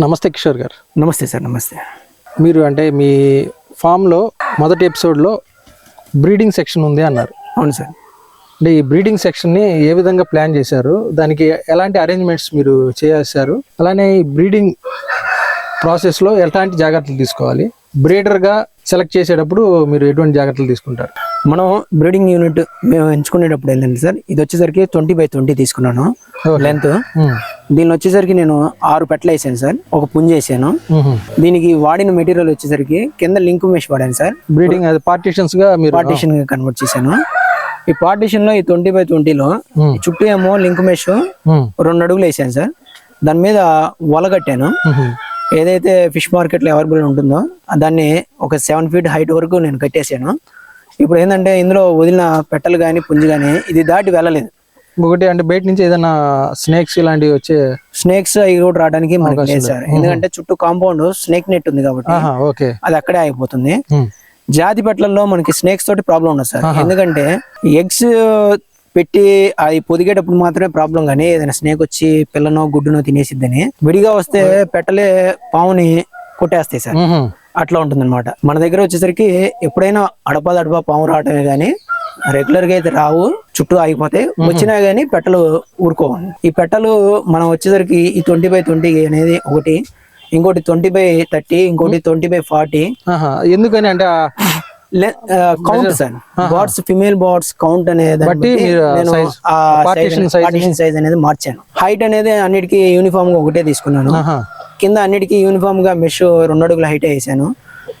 నమస్తే కిషోర్ గారు. నమస్తే సార్ నమస్తే. మీరు అంటే మీ ఫామ్లో మొదటి ఎపిసోడ్లో బ్రీడింగ్ సెక్షన్ ఉంది అన్నారు. అవును సార్. అంటే ఈ బ్రీడింగ్ సెక్షన్ని ఏ విధంగా ప్లాన్ చేశారు? దానికి ఎలాంటి అరేంజ్మెంట్స్ మీరు చేశారు? అలానే ఈ బ్రీడింగ్ ప్రాసెస్లో ఎలాంటి జాగ్రత్తలు తీసుకోవాలి? బ్రీడర్గా సెలెక్ట్ చేసేటప్పుడు మీరు ఎటువంటి జాగ్రత్తలు తీసుకుంటారు? మనం బ్రీడింగ్ యూనిట్ మేము ఎంచుకునేటప్పుడు ఏంటంటే సార్ ఇది వచ్చేసరికి ట్వంటీ బై ట్వంటీ తీసుకున్నాను లెంత్ దీనిలో వచ్చేసరికి నేను ఆరు పెట్టలు వేసాను సార్ ఒక పుంజ వేసాను. దీనికి వాడిన మెటీరియల్ వచ్చేసరికి కింద లింక్ మెష్ వాడాను సార్. బ్రీడింగ్ అది పార్టీషన్స్గా మీరు పార్టీషన్ కన్వర్ట్ చేశాను. ఈ పార్టీషన్లో ఈ ట్వంటీ బై ట్వంటీలో. చుట్టూ ఏమో లింక్ మెష్. రెండు అడుగులు వేసాను సార్. దాని మీద వల కట్టాను. ఏదైతే ఫిష్ మార్కెట్లో అవైలబుల్ ఉంటుందో దాన్ని ఒక సెవెన్ ఫీట్ హైట్ వరకు నేను కట్టేశాను. ఇప్పుడు ఏంటంటే ఇందులో వదిలిన పెట్టలు కానీ పుంజు కానీ ఇది దాటి వెళ్ళలేదు. ఒకటి అంటే బయట నుంచి ఏదైనా స్నేక్స్ ఇలాంటివి వచ్చే స్నేక్స్ అవి కూడా రావడానికి మనకి లేదు సార్. ఎందుకంటే చుట్టూ కాంపౌండ్ స్నేక్ నెట్ ఉంది కాబట్టి ఓకే. అది అక్కడే ఆగిపోతుంది. Hmm. జాతి పెట్టలలో మనకి స్నేక్స్ తోటి ప్రాబ్లం ఉండదు సార్. ఎందుకంటే ఎగ్స్ పెట్టి అది పొదిగేటప్పుడు మాత్రమే ప్రాబ్లం కానీ ఏదైనా స్నేక్ వచ్చి పిల్లనో గుడ్డునో తినేసిద్దని విడిగా వస్తే పెట్టలే పావుని కొట్టేస్తాయి సార్. అట్లా ఉంటుందన్నమాట. మన దగ్గర వచ్చేసరికి ఎప్పుడైనా అడపా దడపా పాము రావటమే కానీ రెగ్యులర్గా అయితే రావు చుట్టూ ఆగిపోతాయి. వచ్చినా గానీ పెట్టలు ఊరుకోవాలి ఈ పెట్టలు మనం వచ్చేసరికి ఈ ట్వంటీ బై ట్వంటీ అనేది ఒకటి ఇంకోటి ట్వంటీ బై థర్టీ ఇంకోటి ట్వంటీ బై ఫార్టీ ఎందుకని అంటే count sir birds female birds count అనే దాన్ని బట్టి నేను partition size అనేది మార్చాను. హైట్ అనేది అన్నిటికీ యూనిఫామ్గా ఒకటే తీసుకున్నాను. కింద అన్నిటికీ యూనిఫామ్గా మెష్ రెండు అడుగుల హైట్ వేసాను.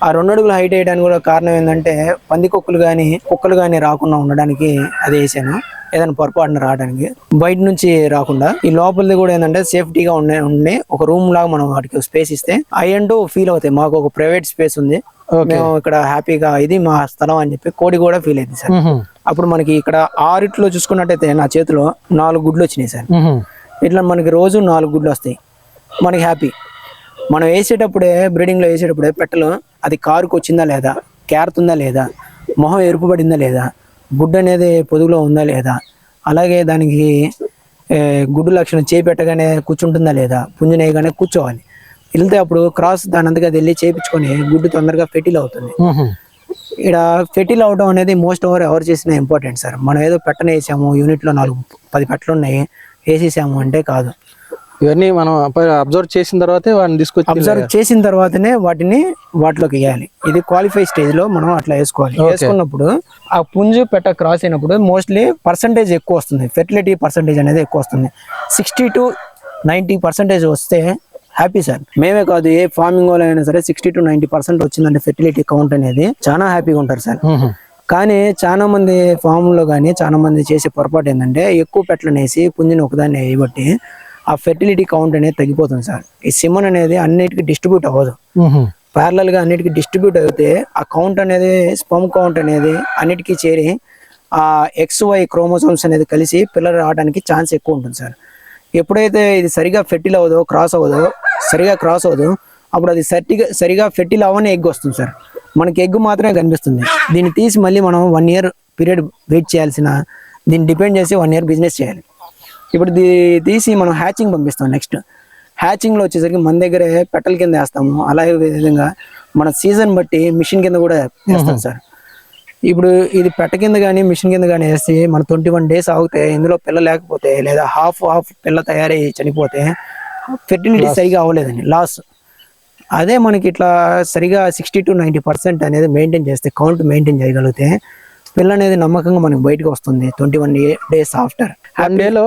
ఆ రెండు అడుగుల హైట్ వేయడానికి కూడా కారణం ఏంటంటే పంది కుక్కలు కానీ కుక్కలు కానీ రాకుండా ఉండడానికి అది వేసాను. ఏదైనా పొరపాటున రావడానికి. బయట నుంచి రాకుండా. ఈ లోపలిది కూడా ఏంటంటే సేఫ్టీగా ఉండే ఉండే ఒక రూమ్ లాగా మనం వాటికి స్పేస్ ఇస్తే అయ్యంటూ ఫీల్ అవుతాయి. మాకు ఒక ప్రైవేట్ స్పేస్ ఉంది. మేము ఇక్కడ హ్యాపీగా ఇది మా స్థలం అని చెప్పి కోడి కూడా ఫీల్ అయింది సార్. అప్పుడు మనకి ఇక్కడ ఆరిట్లో చూసుకున్నట్టయితే నా చేతిలో నాలుగు గుడ్లు వచ్చినాయి సార్. ఇట్లా మనకి రోజు నాలుగు గుడ్లు వస్తాయి. మనకి హ్యాపీ మనం వేసేటప్పుడే బ్రీడింగ్లో వేసేటప్పుడే పెట్టలు అది కారుకు వచ్చిందా లేదా? కేరుతుందా లేదా? మొహం ఎరుపు పడిందా లేదా? గుడ్డు అనేది పొదుగులో ఉందా లేదా? అలాగే దానికి గుడ్డు లక్షణం చేయి పెట్టగానే కూర్చుంటుందా లేదా? పుంజునేయగానే కూర్చోవాలి. వెళ్తే అప్పుడు క్రాస్ దాని అంతగా అది వెళ్ళి చేపించుకొని గుడ్డు తొందరగా ఫెటిల్ అవుతుంది. ఇక్కడ ఫెటిల్ అవడం అనేది మోస్ట్ ఓవర్ ఎవరు చేసిన ఇంపార్టెంట్ సార్. మనం ఏదో పెట్టన వేసాము యూనిట్లో నాలుగు పది పెట్టలు ఉన్నాయి వేసేసాము అంటే కాదు. ఇవన్నీ మనం అబ్జర్వ్ చేసిన తర్వాతే వాడిని తీసుకొచ్చి అబ్జర్వ్ చేసిన తర్వాతనే వాటిని వాటిలోకి వేయాలి. ఇది క్వాలిఫై స్టేజ్లో మనం అట్లా వేసుకోవాలి. వేసుకున్నప్పుడు ఆ పుంజు పెట్ట క్రాస్ అయినప్పుడు మోస్ట్లీ పర్సంటేజ్ ఎక్కువ వస్తుంది. ఫెర్టిలిటీ పర్సంటేజ్ అనేది ఎక్కువ వస్తుంది. సిక్స్టీ టు నైంటీ పర్సెంటేజ్ వస్తే హ్యాపీ సార్ మేమే కాదు ఏ ఫార్మింగ్ వాళ్ళు అయినా సరే సిక్స్టీ టు నైంటీ పర్సెంట్ వచ్చిందంటే ఫెర్టిలిటీ కౌంట్ అనేది చాలా హ్యాపీగా ఉంటారు సార్. కానీ చాలా మంది ఫామ్లో కానీ చాలా మంది చేసే పొరపాటు ఏంటంటే ఎక్కువ పెట్టలను వేసి పుంజుని ఒకదాన్ని వేయబట్టి ఆ ఫెర్టిలిటీ కౌంట్ అనేది తగ్గిపోతుంది సార్. ఈ సిమన్ అనేది అన్నిటికీ డిస్ట్రిబ్యూట్ అవ్వదు. ప్యారలల్గా అన్నిటికీ డిస్ట్రిబ్యూట్ అయితే ఆ కౌంట్ అనేది స్పమ్ కౌంట్ అనేది అన్నిటికీ చేరి ఆ ఎక్స్ వై క్రోమోసోమ్స్ అనేది కలిసి పిల్లలు రావడానికి ఛాన్స్ ఎక్కువ ఉంటుంది సార్. ఎప్పుడైతే ఇది సరిగా ఫెర్టిల్ అవ్వదో క్రాస్ అవ్వదో సరిగా క్రాస్ అవ్వదు అప్పుడు అది సరిగా సరిగా ఫెర్టిల్ అవ్వని ఎగ్ వస్తుంది సార్. మనకి ఎగ్ మాత్రమే కనిపిస్తుంది. దీన్ని తీసి మళ్ళీ మనం వన్ ఇయర్ పీరియడ్ వెయిట్ చేయాల్సిన దీన్ని డిపెండ్ చేసి వన్ ఇయర్ బిజినెస్ చేయాలి. ఇప్పుడు దీ తీసి మనం హ్యాచింగ్ పంపిస్తాం నెక్స్ట్ హ్యాచింగ్లో వచ్చేసరికి మన దగ్గరే పెట్టల కింద వేస్తాము. అలాగే విధంగా మన సీజన్ బట్టి మిషన్ కింద కూడా వేస్తాం సార్. ఇప్పుడు ఇది పెట్ట కింద కానీ మిషన్ కింద కానీ వేసి మన ట్వంటీ వన్ డేస్ ఆగితే ఇందులో పిల్ల లేకపోతే లేదా హాఫ్ హాఫ్ పిల్ల తయారై చనిపోతే ఫెర్టిలిటీ సరిగా అవ్వలేదండి. లాస్ అదే మనకి ఇట్లా సరిగా సిక్స్టీ టు నైంటీ పర్సెంట్ అనేది మెయింటైన్ చేస్తే కౌంట్ మెయింటైన్ చేయగలిగితే పిల్ల అనేది నమ్మకంగా మనకి బయటకు వస్తుంది twenty one days after one డేలో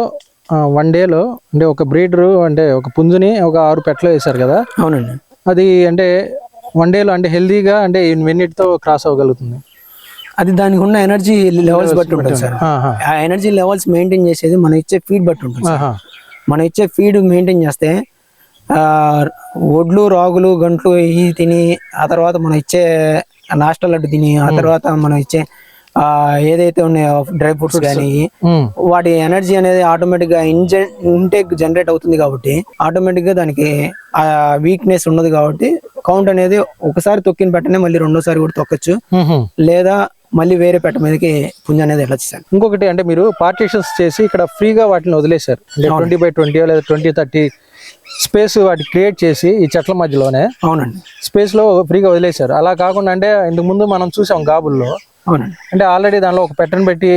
వన్ డేలో అంటే ఒక బ్రీడరు అంటే ఒక పుంజుని ఒక ఆరు పెట్టలు వేశారు కదా? అవునండి. అది అంటే వన్ డేలో అంటే హెల్దీగా అంటే ఎన్నిటితో క్రాస్ అవ్వగలుగుతుంది. అది దానికి ఉన్న ఎనర్జీ లెవెల్స్ బట్టి ఉంటుంది సార్. ఆ ఎనర్జీ లెవెల్స్ మెయింటైన్ చేసేది మనం ఇచ్చే ఫీడ్ బట్టి ఉంటుంది. మనం ఇచ్చే ఫీడ్ మెయింటైన్ చేస్తే ఒడ్లు రాగులు గంట్లు ఇవి తిని ఆ తర్వాత మనం ఇచ్చే నాష్టా లడ్డు తిని ఆ తర్వాత మనం ఇచ్చే ఏదైతే ఉన్నాయో డ్రై ఫ్రూట్స్ కానీ. వాటి ఎనర్జీ అనేది ఆటోమేటిక్గా ఇంటేక్ జనరేట్ అవుతుంది కాబట్టి ఆటోమేటిక్గా దానికి ఆ వీక్నెస్ ఉన్నది కాబట్టి కౌంట్ అనేది ఒకసారి తొక్కిన పెట్టనే మళ్ళీ రెండోసారి కూడా తొక్కచ్చు. లేదా మళ్ళీ వేరే పెట్ట మీదకి పుంజ అనేది వెళ్ళచ్చు సార్ ఇంకొకటి అంటే మీరు పార్టీషన్స్ చేసి ఇక్కడ ఫ్రీగా వాటిని వదిలేశారు. ట్వంటీ బై ట్వంటీ లేదా ట్వంటీ థర్టీ స్పేస్ వాటి క్రియేట్ చేసి ఈ చెట్ల మధ్యలోనే అవునండి. స్పేస్లో ఫ్రీగా వదిలేశారు. అలా కాకుండా అంటే ఇంతకు ముందు మనం చూసాం గాబుల్లో అవునండి. అంటే ఆల్రెడీ దానిలో ఒక పెట్టను పెట్టి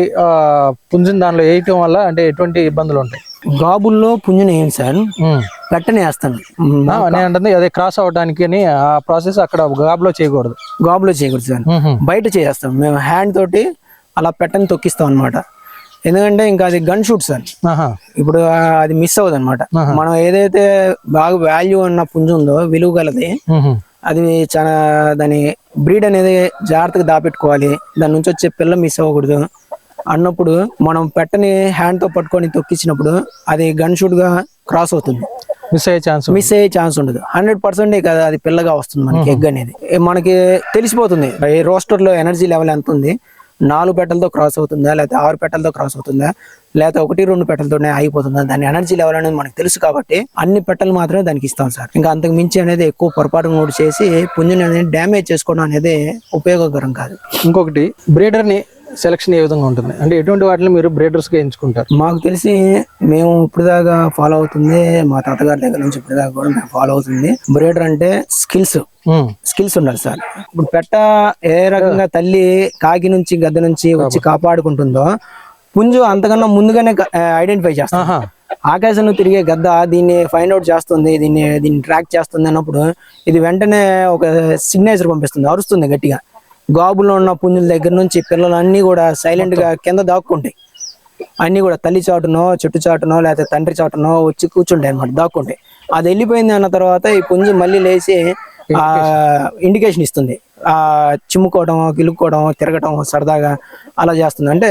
పుంజుని దానిలో వేయటం వల్ల అంటే ఎటువంటి ఇబ్బందులు ఉంటాయి? గాబుల్లో పుంజుని ఏం సార్. పెట్టనే వేస్తాను. నేను అంటుంది అదే క్రాస్ అవడానికి అని ఆ ప్రాసెస్ అక్కడ గాబులో చేయకూడదు. గాబులో చేయకూడదు సార్. బయట చేస్తాం మేము హ్యాండ్ తోటి అలా పెట్టని తొక్కిస్తాం అనమాట ఎందుకంటే ఇంకా అది గన్ షూట్ సార్. ఆహా. ఇప్పుడు అది మిస్ అవ్వదు అనమాట మనం ఏదైతే బాగా వాల్యూ ఉన్న పుంజు ఉందో విలువ గలది. అది చాలా దాని బ్రీడ్ అనేది జాగ్రత్తగా దాపెట్టుకోవాలి. దాని నుంచి వచ్చే పిల్ల మిస్ అవ్వకూడదు. అన్నప్పుడు మనం పెట్టని హ్యాండ్తో పట్టుకొని తొక్కించినప్పుడు అది గన్ షూట్గా క్రాస్ అవుతుంది. మిస్ అయ్యే ఛాన్స్ మిస్ అయ్యే ఛాన్స్ ఉండదు. హండ్రెడ్ పర్సెంట్ కదా అది పిల్లగా వస్తుంది మనకి ఎగ్ అనేది. మనకి తెలిసిపోతుంది. ఈ రోస్టర్లో ఎనర్జీ లెవెల్ ఎంత ఉంది? నాలుగు పెట్టలతో క్రాస్ అవుతుందా? లేకపోతే ఆరు పెట్టలతో క్రాస్ అవుతుందా? లేకపోతే ఒకటి రెండు పెట్టలతోనే ఆగిపోతుందా? దాని ఎనర్జీ లెవెల్ అనేది మనకు తెలుసు కాబట్టి అన్ని పెట్టలు మాత్రమే దానికి ఇస్తాం సార్. ఇంకా అంతకు మించి అనేది ఎక్కువ పొరపాటు కూడా చేసి పుంజుని అనేది డ్యామేజ్ చేసుకోవడం అనేది ఉపయోగకరం కాదు. ఇంకొకటి బ్రీడర్ని సెలక్షన్ ఏ విధంగా ఉంటుంది? అంటే ఎటువంటి వాటిని మీరు బ్రీడర్స్గా ఎంచుకుంటారు? మాకు తెలిసి మేము ఇప్పుడు దాకా ఫాలో అవుతుంది మా తాతగారి దగ్గర నుంచి ఇప్పుడు దాకా కూడా మేము ఫాలో అవుతుంది. బ్రీడర్ అంటే స్కిల్స్. స్కిల్స్ ఉండాలి సార్. ఇప్పుడు పెట్ట ఏ రకంగా తల్లి కాకి నుంచి గద్ద నుంచి వచ్చి కాపాడుకుంటుందో పుంజు అంతకన్నా ముందుగానే ఐడెంటిఫై చేస్తాం ఆహా. ఆకాశంలో తిరిగే గద్ద దీన్ని ఫైండ్ అవుట్ చేస్తుంది దీన్ని దీన్ని ట్రాక్ చేస్తుంది అన్నప్పుడు ఇది వెంటనే ఒక సిగ్నేచర్ పంపిస్తుంది అరుస్తుంది గట్టిగా. గాబులో ఉన్న పుంజుల దగ్గర నుంచి పిల్లలు అన్ని కూడా సైలెంట్గా కింద దాక్కుంటాయి. అన్ని కూడా తల్లి చాటునో చెట్టు చాటునో లేకపోతే తండ్రి చాటునో వచ్చి కూర్చుంటాయి అనమాట దాక్కుంటాయి. అది వెళ్ళిపోయింది అన్న తర్వాత ఈ పుంజు మళ్ళీ లేచి ఇండికేషన్ ఇస్తుంది. ఆ చిమ్ముకోవడం గిలుక్కోవడం తిరగటం సరదాగా అలా చేస్తుంది. అంటే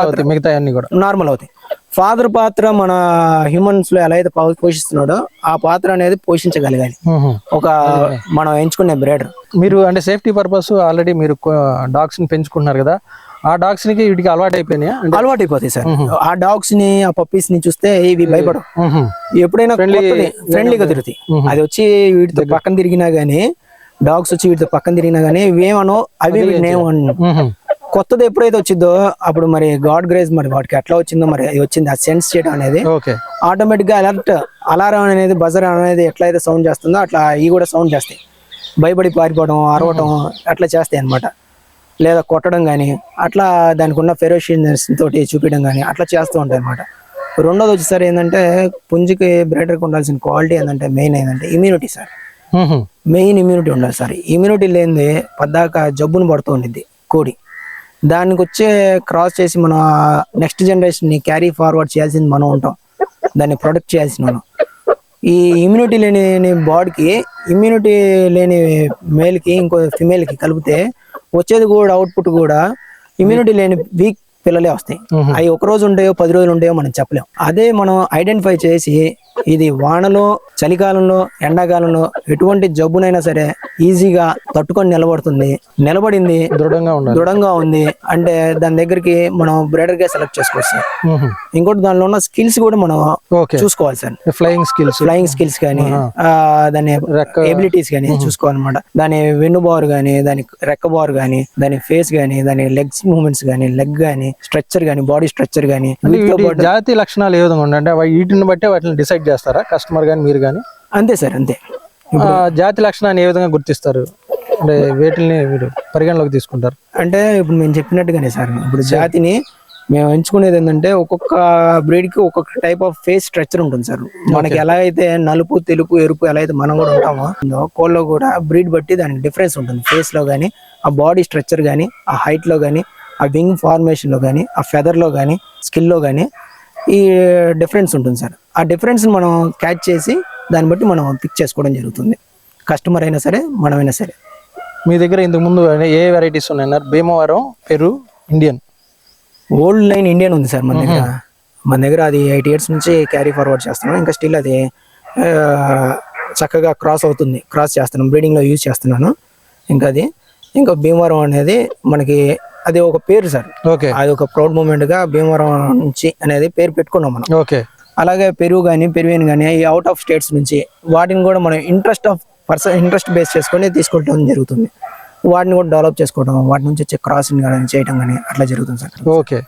అవుతాయి మిగతా అన్ని కూడా. నార్మల్ అవుతాయి. ఫాదర్ పాత్ర మన హ్యూమన్స్లో ఎలా అయితే పోషిస్తున్నాడో ఆ పాత్ర అనేది పోషించగలగాలి. ఒక మనం ఎంచుకునే బ్రేడర్ మీరు అంటే సేఫ్టీ పర్పస్ ఆల్రెడీ మీరు డాగ్స్ని పెంచుకుంటున్నారు కదా. ఆ డాగ్స్కి వీటికి అలవాటు అయిపోయినాయా? అలవాటు అయిపోతాయి సార్. ఆ డాగ్స్ని ఆ పప్పీస్ని చూస్తే ఇవి భయపడవు. ఎప్పుడైనా ఫ్రెండ్లీగా తిరుగుతాయి. అది వచ్చి వీటితో పక్కన తిరిగినా గానీ డాగ్స్ వచ్చి వీటితో పక్కన తిరిగినా గానీ ఇవేమనో అవి ఉహు. కొత్తది ఎప్పుడైతే వచ్చిందో అప్పుడు మరి గాడ్ గ్రేస్ మరి వాటికి ఎట్లా వచ్చిందో మరి వచ్చింది. ఆ సెన్స్ చేయడం అనేది ఓకే. ఆటోమేటిక్గా అలర్ట్ అలారం అనేది బజర్ అనేది ఎట్లయితే సౌండ్ చేస్తుందో అట్లా ఇవి కూడా సౌండ్ చేస్తాయి. భయపడి పారిపోవడం అరవటం అట్లా చేస్తాయి అన్నమాట. లేదా కొట్టడం కానీ అట్లా దానికి ఉన్న ఫెరోషియస్ తోటి చూపించడం కానీ అట్లా చేస్తూ ఉంటాయి అనమాట రెండోది వచ్చేసరి ఏంటంటే పుంజుకి బ్రైడర్కి ఉండాల్సిన క్వాలిటీ ఏంటంటే మెయిన్ ఏంటంటే ఇమ్యూనిటీ సార్. మెయిన్ ఇమ్యూనిటీ ఉండాలి సార్. ఇమ్యూనిటీ లేనిది పద్దాక జబ్బును పడుతూ ఉండిద్ది కోడి. దానికి వచ్చే క్రాస్ చేసి మనం నెక్స్ట్ జనరేషన్ని క్యారీ ఫార్వర్డ్ చేయాల్సింది మనం ఉంటాం. దాన్ని ప్రొటెక్ట్ చేయాల్సిన మనం. ఈ ఇమ్యూనిటీ లేని బాడీకి ఇమ్యూనిటీ లేని మేల్కి ఇంకో ఫిమేల్కి కలిపితే వచ్చేది కూడా అవుట్పుట్ కూడా ఇమ్యూనిటీ లేని వీక్ పిల్లలే వస్తాయి. అవి ఒక రోజు ఉంటాయో పది రోజులు ఉంటాయో మనం చెప్పలేం అదే మనం ఐడెంటిఫై చేసి ఇది వానలో చలికాలంలో ఎండాకాలంలో ఎటువంటి జబ్బునైనా సరే ఈజీగా తట్టుకొని నిలబడుతుంది. నిలబడింది దృఢంగా ఉండాలి. దృఢంగా ఉంది. అంటే దాని దగ్గరికి మనం బ్రైడర్గా సెలెక్ట్ చేసుకోవచ్చు. ఇంకోటి దానిలో ఉన్న స్కిల్స్ కూడా మనం చూసుకోవాలి sir. Flying skills flying skills కానీ దాని ఎబిలిటీస్ కానీ చూసుకోవాలన్నమాట. దాని వెన్ను బార్ కానీ దాని రెక్క బార్ కానీ దాని ఫేస్ కానీ దాని లెగ్స్ మూవ్మెంట్స్ కానీ లెగ్ కానీ స్ట్రక్చర్ కానీ బాడీ స్ట్రక్చర్ కానీ జాతి లక్షణాలు ఏ విధంగా వా- వీటిని బట్టే వాటిని డిసైడ్ చేస్తారా? కస్టమర్ కానీ మీరు కానీ అంతే సార్ అంతే. జాతి లక్షణాన్ని ఏ విధంగా గుర్తిస్తారు? అంటే వీటిని మీరు పరిగణలోకి తీసుకుంటారు. అంటే ఇప్పుడు మేము చెప్పినట్టుగానే సార్ ఇప్పుడు జాతిని మేము ఎంచుకునేది ఏంటంటే ఒక్కొక్క బ్రీడ్కి ఒక్కొక్క టైప్ ఆఫ్ ఫేస్ స్ట్రక్చర్ ఉంటుంది సార్. మనకి ఎలా అయితే నలుపు తెలుపు ఎరుపు ఎలా అయితే మనం కూడా ఉంటామో కోళ్ళలో కూడా బ్రీడ్ బట్టి దానికి డిఫరెన్స్ ఉంటుంది. ఫేస్లో కానీ ఆ బాడీ స్ట్రక్చర్ కానీ ఆ హైట్లో కానీ ఆ వింగ్ ఫార్మేషన్లో కానీ ఆ ఫెదర్లో కానీ స్కిల్లో కానీ ఈ డిఫరెన్స్ ఉంటుంది సార్. ఆ డిఫరెన్స్ మనం క్యాచ్ చేసి దాన్ని బట్టి మనం పిక్ చేసుకోవడం జరుగుతుంది. కస్టమర్ అయినా సరే మనమైనా సరే. మీ దగ్గర ఇంతకు ముందు ఏ వెరైటీస్ ఉన్నాయన్నారు? Bhimavaram Peru Indian. Old line Indian ఉంది సార్ మన దగ్గర. మన దగ్గర అది ఎయిట్ ఇయర్స్ నుంచి క్యారీ ఫార్వర్డ్ చేస్తున్నాం. ఇంకా స్టిల్ అది చక్కగా క్రాస్ అవుతుంది. క్రాస్ చేస్తున్నాం. బ్రీడింగ్లో యూజ్ చేస్తున్నాను. ఇంకా అది ఇంకా భీమవరం అనేది మనకి అది ఒక పేరు సార్. ఓకే. అది ఒక ప్రౌడ్ మూమెంట్గా భీమవరం నుంచి అనేది పేరు పెట్టుకున్నాం మనం. ఓకే. అలాగే పెరుగు కానీ పెరువిన్ కానీ ఈ అవుట్ ఆఫ్ స్టేట్స్ నుంచి వాటిని కూడా మనం interest of person interest base చేసుకొని తీసుకుంటాం జరుగుతుంది. వాటిని కూడా డెవలప్ చేసుకోవడం వాటి నుంచి వచ్చే క్రాసింగ్ కానీ చేయడం కానీ అట్లా జరుగుతుంది సార్. ఓకే.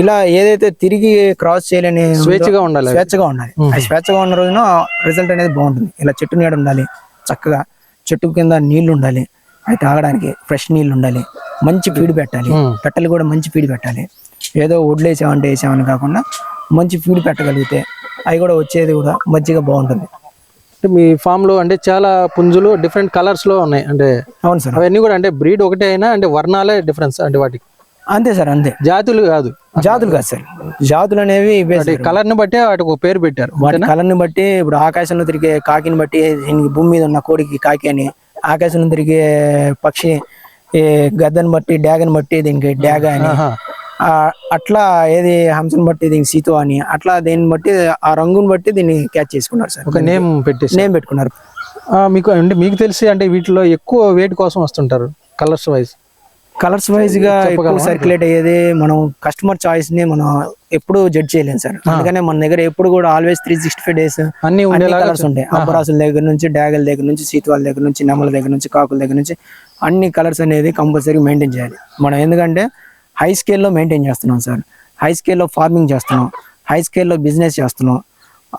ఇలా ఏదైతే తిరిగి క్రాస్ చేయలేని స్వేచ్ఛగా ఉండాలి అది. స్వేచ్ఛగా ఉండాలి. స్వేచ్ఛగా ఉన్న రోజున రిజల్ట్ అనేది బాగుంటుంది. ఇలా చెట్టు నీడ ఉండాలి చక్కగా చెట్టు కింద నీళ్ళు ఉండాలి అవి తాగడానికి ఫ్రెష్ నీళ్ళు ఉండాలి మంచి ఫీడ్ పెట్టాలి. పెట్టలు కూడా మంచి ఫీడ్ పెట్టాలి. ఏదో వడ్లు వేసామంటే వేసామని కాకుండా మంచి ఫీడ్ పెట్టగలిగితే అవి కూడా వచ్చేది కూడా మంచిగా బాగుంటుంది. అంటే మీ ఫామ్లో అంటే చాలా పుంజులు డిఫరెంట్ కలర్స్లో ఉన్నాయి. అంటే అవును సార్. అవన్నీ కూడా అంటే బ్రీడ్ ఒకటే అయినా అంటే వర్ణాలే డిఫరెన్స్ అంటే వాటికి? అంతే సార్ అంతే. జాతులు కాదు. జాతులు కాదు సార్. జాతులు అనేవి. కలర్ని బట్టి వాటికి ఒక పేరు పెట్టారు. వాటి కలర్ని బట్టి ఇప్పుడు ఆకాశంలో తిరిగే కాకిని బట్టి దీనికి భూమి మీద ఉన్న కోడికి కాకి అని ఆకాశంలో తిరిగే పక్షి ఈ గద్దను బట్టి డ్యాగన్ బట్టి దీనికి డ్యాగ అని. అట్లా ఏది హంసను బట్టి దీనికి సీతో అని అట్లా దీన్ని బట్టి ఆ రంగుని బట్టి దీన్ని క్యాచ్ చేసుకున్నారు సార్. ఒక నేమ్ పెట్టేసి నేమ్ పెట్టుకున్నారు. మీకు అంటే మీకు తెలిసి అంటే వీటిలో ఎక్కువ వెయిట్ కోసం వస్తుంటారు కలర్స్ వైజ్ కలర్స్ వైజ్గా ఎక్కువ సర్క్యులేట్ అయ్యేది మనం కస్టమర్ చాయిస్ని మనం ఎప్పుడు జడ్జ్ చేయలేం సార్. అందుకనే మన దగ్గర ఎప్పుడు కూడా always three sixty five days అన్ని కలర్స్ ఉంటాయి. అంబరాసుల దగ్గర నుంచి డాగల దగ్గర నుంచి సీతువాల దగ్గర నుంచి నెమల దగ్గర నుంచి కాకుల దగ్గర నుంచి అన్ని కలర్స్ అనేది కంపల్సరీ మెయింటైన్ చేయాలి. మనం ఎందుకంటే హై స్కేల్లో మెయింటైన్ చేస్తున్నాం సార్. హై స్కేల్లో ఫార్మింగ్ చేస్తున్నాం. హై స్కేల్లో బిజినెస్ చేస్తున్నాం.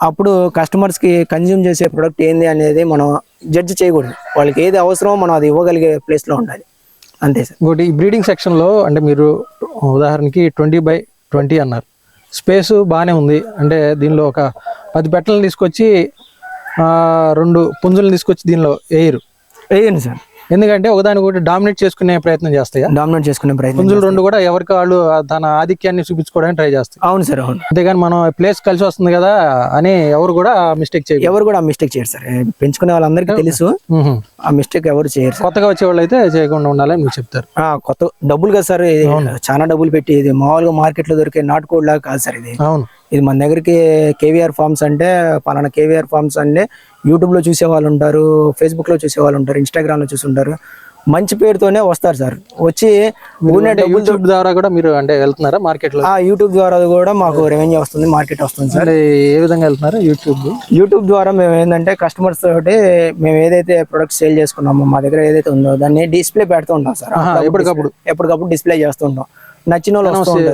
అప్పుడు కస్టమర్స్కి కన్జ్యూమ్ చేసే ప్రొడక్ట్ ఏంది అనేది మనం జడ్జ్ చేయకూడదు. వాళ్ళకి ఏది అవసరమో మనం అది ఇవ్వగలిగే ప్లేస్లో ఉండాలి. అంతే సార్. ఇంకోటి ఈ బ్రీడింగ్ సెక్షన్లో అంటే మీరు ఉదాహరణకి ట్వంటీ బై ట్వంటీ అన్నారు. స్పేస్ బాగానే ఉంది. అంటే దీనిలో ఒక పది పెట్టలను తీసుకొచ్చి రెండు పుంజులను తీసుకొచ్చి దీనిలో వేయరు. వేయండి సార్. ఎందుకంటే ఒకదాని ఒకటి డామినేట్ చేసుకునే ప్రయత్నం చేస్తాయి? డామినేట్ చేసుకునే ప్రయత్నం పుంజులు రెండు కూడా ఎవరికి వాళ్ళు తన ఆధిక్యాన్ని చూపించుకోవడానికి ట్రై చేస్తాయి. అవును సార్ అవును. అంతేగాని మనం ప్లేస్ కలిసి వస్తుంది కదా అని ఎవరు కూడా మిస్టేక్ చేయరు ఎవరు కూడా మిస్టేక్ చేయరు సార్. పెంచుకునే వాళ్ళందరికీ తెలుసు. ఆ మిస్టేక్ ఎవరు చేయరు కొత్తగా వచ్చే వాళ్ళు అయితే చేయకుండా ఉండాలని మీరు చెప్తారు. కొత్త డబ్బులు కదా సార్ చాలా డబ్బులు పెట్టి ఇది మామూలుగా మార్కెట్లో దొరికే నాటుకోడ్ లాగా కాదు సార్ ఇది. అవును. ఇది మన దగ్గరికి కేవీఆర్ ఫార్మ్స్ అంటే పలానా కేవీఆర్ ఫార్మ్స్ అంటే యూట్యూబ్లో చూసే వాళ్ళు ఉంటారు ఫేస్బుక్లో చూసే వాళ్ళు ఉంటారు ఇన్స్టాగ్రామ్లో చూసి ఉంటారు. మంచి పేరుతోనే వస్తారు సార్. వచ్చి యూట్యూబ్ ద్వారా కూడా మీరు అంటే వెళ్తున్నారా మార్కెట్లో ఆ యూట్యూబ్ ద్వారా కూడా మాకు రెవెన్యూ వస్తుంది మార్కెట్ వస్తుంది సార్. ఏ విధంగా వెళ్తున్నారు యూట్యూబ్ యూట్యూబ్ ద్వారా మేము ఏంటంటే కస్టమర్స్ తోటి మేము ఏదైతే ప్రొడక్ట్ సేల్ చేసుకున్నామో మా దగ్గర ఏదైతే ఉందో దాన్ని డిస్ప్లే పెడుతూ ఉంటాం సార్. ఎప్పటికప్పుడు? ఎప్పటికప్పుడు డిస్ప్లే చేస్తూ ఉంటాం. నచ్చిన వాళ్ళు.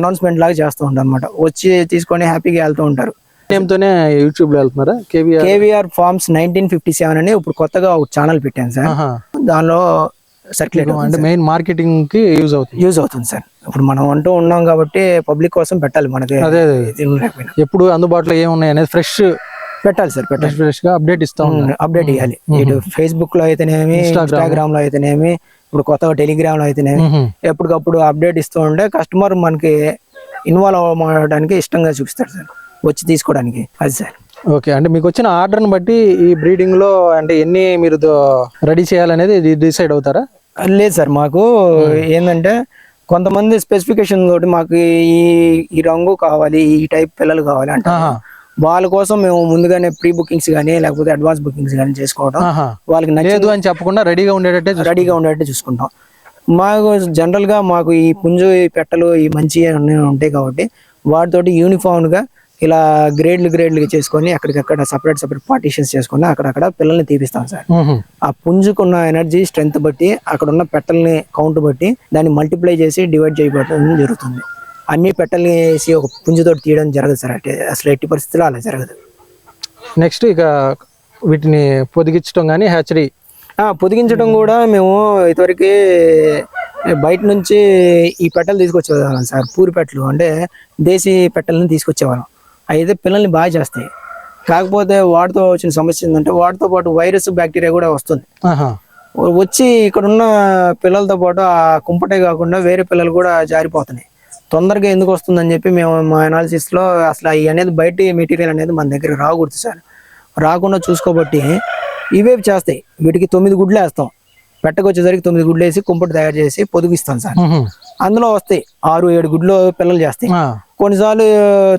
అనౌన్స్మెంట్ లాగా చేస్తూ ఉంటాం అనమాట వచ్చి తీసుకొని హ్యాపీగా వెళ్తూ ఉంటారు. నేమ్ తోనే యూట్యూబ్లో వెళ్తున్నారా? KVR? KVR farms nineteen fifty seven అని ఇప్పుడు కొత్తగా ఒక ఛానల్ పెట్టాను సార్. దానిలో సర్క్యులేట్ అంటే మెయిన్ మార్కెటింగ్కి యూజ్ అవుతుంది. యూజ్ అవుతుంది సార్. ఇప్పుడు మనం అంటూ ఉన్నాం కాబట్టి పబ్లిక్ కోసం పెట్టాలి మనకి. అదే. ఎప్పుడు అందుబాటులో ఏమున్నాయి అనేది ఫ్రెష్ పెట్టాలి సార్ పెట్టాలి. ఫ్రెష్గా అప్డేట్ ఇస్తా అప్డేట్ ఇవ్వాలి ఇటు ఫేస్బుక్లో అయితేనేమి ఇన్స్టాగ్రామ్లో అయితేనేమి ఇప్పుడు కొత్తగా టెలిగ్రామ్లో అయితేనేమి ఎప్పటికప్పుడు అప్డేట్ ఇస్తూ ఉంటే కస్టమర్ మనకి ఇన్వాల్వ్ అవ్వడానికి ఇష్టంగా చూపిస్తాడు సార్. వచ్చి తీసుకోవడానికి. అది సార్. ఓకే అంటే మీకు వచ్చిన ఆర్డర్ని బట్టి ఈ బ్రీడింగ్లో అంటే ఎన్ని మీరు రెడీ చేయాలనేది డిసైడ్ అవుతారా? లేదు సార్ మాకు ఏంటంటే కొంతమంది స్పెసిఫికేషన్ తోటి మాకు ఈ ఈ రంగు కావాలి ఈ టైప్ పిల్లలు కావాలి అంటే. వాళ్ళ కోసం మేము ముందుగానే ప్రీ బుకింగ్స్ కానీ లేకపోతే అడ్వాన్స్ బుకింగ్స్ కానీ చేసుకోవడం. వాళ్ళకి నచ్చిన లేదు అని చెప్పకుండా రెడీగా ఉండేటట్టే రెడీగా ఉండేట్టు చూసుకుంటాం. మాకు జనరల్గా మాకు ఈ పుంజు ఈ పెట్టలు ఈ మంచి అన్నీ ఉంటాయి కాబట్టి వాటితోటి యూనిఫామ్గా ఇలా గ్రేడ్లు గ్రేడ్లు చేసుకొని అక్కడికక్కడ సపరేట్ సపరేట్ పార్టీషన్స్ చేసుకొని అక్కడక్కడ పిల్లల్ని తీపిస్తాం సార్. ఆ పుంజుకున్న ఎనర్జీ స్ట్రెంత్ బట్టి అక్కడ ఉన్న పెట్టల్ని కౌంట్ బట్టి దాన్ని మల్టిప్లై చేసి డివైడ్ చేయబడటం జరుగుతుంది. అన్ని పెట్టల్ని వేసి ఒక పుంజుతోటి తీయడం జరగదు సార్. అంటే అసలు ఎట్టి పరిస్థితుల్లో అలా జరగదు. నెక్స్ట్ ఇక వీటిని పొదిగించడం కానీ హ్యాచరీ పొదిగించడం కూడా మేము ఇదివరకు బయట నుంచి ఈ పెట్టలు తీసుకొచ్చేవాళ్ళం సార్. పూరి పెట్టలు అంటే దేశీ పెట్టలను తీసుకొచ్చేవాళ్ళం. అయితే పిల్లల్ని బాగా చేస్తాయి. కాకపోతే వాటితో వచ్చిన సమస్య ఏంటంటే వాటితో పాటు వైరస్ బ్యాక్టీరియా కూడా వస్తుంది. వచ్చి ఇక్కడ ఉన్న పిల్లలతో పాటు ఆ కుంపటే కాకుండా వేరే పిల్లలు కూడా జారిపోతున్నాయి. తొందరగా ఎందుకు వస్తుందని చెప్పి మేము మా analysis లో అసలు ఈ అనేది బయట మెటీరియల్ అనేది మన దగ్గర రాకూడదు సార్. రాకుండా చూసుకోబట్టి ఇవేవి చేస్తాయి. వీటికి తొమ్మిది గుడ్లు వేస్తాం. పెట్టకు వచ్చేసరికి తొమ్మిది గుడ్లు వేసి కుంపటి తయారు చేసి పొదుగిస్తాం సార్. అందులో వస్తాయి ఆరు ఏడు గుడ్లు పిల్లలు చేస్తాయి. కొన్నిసార్లు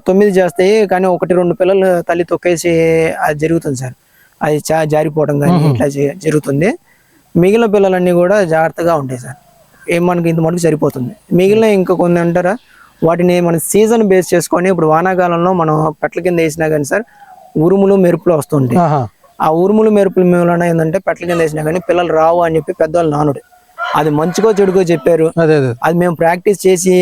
తొమ్మిది చేస్తాయి కానీ ఒకటి రెండు పిల్లలు తల్లి తొక్కేసి అది జరుగుతుంది సార్. అది చా జారిపోవడం కానీ ఇట్లా జరుగుతుంది. మిగిలిన పిల్లలన్నీ కూడా జాగ్రత్తగా ఉంటాయి సార్. ఏం మనకి ఇంత మటుకు సరిపోతుంది. మిగిలిన ఇంకా కొన్ని అంటారా? వాటిని మన సీజన్ బేస్ చేసుకొని ఇప్పుడు వానాకాలంలో మనం పెట్టల కింద వేసినా కానీ సార్ ఉరుములు మెరుపులు వస్తుంటాయి. ఆ ఉరుములు మెరుపుల మూలన ఏంటంటే పెట్టల కింద వేసినా కానీ పిల్లలు రావు అని చెప్పి పెద్దవాళ్ళు నానుడు. అది మంచిగో చెడుకో చెప్పారు. అదే మేము ప్రాక్టీస్ చేసి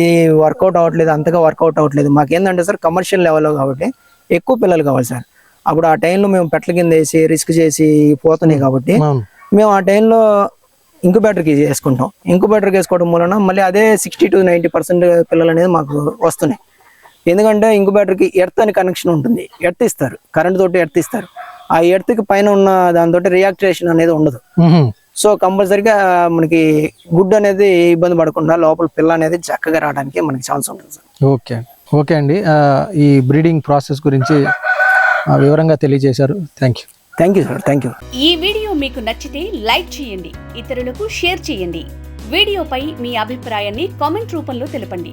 ఈ వర్కౌట్ అవ్వట్లేదు అంతగా వర్కౌట్ అవ్వట్లేదు. మాకేందంటే సార్ కమర్షియల్ లెవెల్లో కాబట్టి ఎక్కువ పిల్లలు కావాలి సార్. అప్పుడు ఆ టైంలో మేము పెట్టల కింద వేసి రిస్క్ చేసి పోతున్నాయి కాబట్టి మేము ఆ టైంలో ఇంకుబేటర్కి వేసుకుంటాం. ఇంకుబేటర్కి వేసుకోవడం వలన మళ్ళీ అదే సిక్స్టీ టు నైంటీ పర్సెంట్ పిల్లలు అనేది మాకు వస్తున్నాయి. ఎందుకంటే ఇంకుబేటర్కి ఎర్త్ అని కనెక్షన్ ఉంటుంది. ఎర్త్ ఇస్తారు. కరెంట్ తోటి ఎర్త్ ఇస్తారు. ఆ ఎర్త్కి పైన ఉన్న దాంతో రియాక్టేషన్ అనేది ఉండదు. సో కంపల్సరీగా మనకి గుడ్ అనేది ఇబ్బంది పడకుండా లోపల పిల్ల అనేది చక్కగా రావడానికి మనకి ఛాన్స్ ఉంటుంది సార్. ఓకే ఓకే అండి. ఈ బ్రీడింగ్ ప్రాసెస్ గురించి ఆ, వివరంగా తెలియజేశారు. Thank you thank you sir thank you ఈ వీడియో మీకు నచ్చితే లైక్ చేయండి ఇతరులకు షేర్ చేయండి. వీడియోపై మీ అభిప్రాయాన్ని కామెంట్ రూపంలో తెలపండి.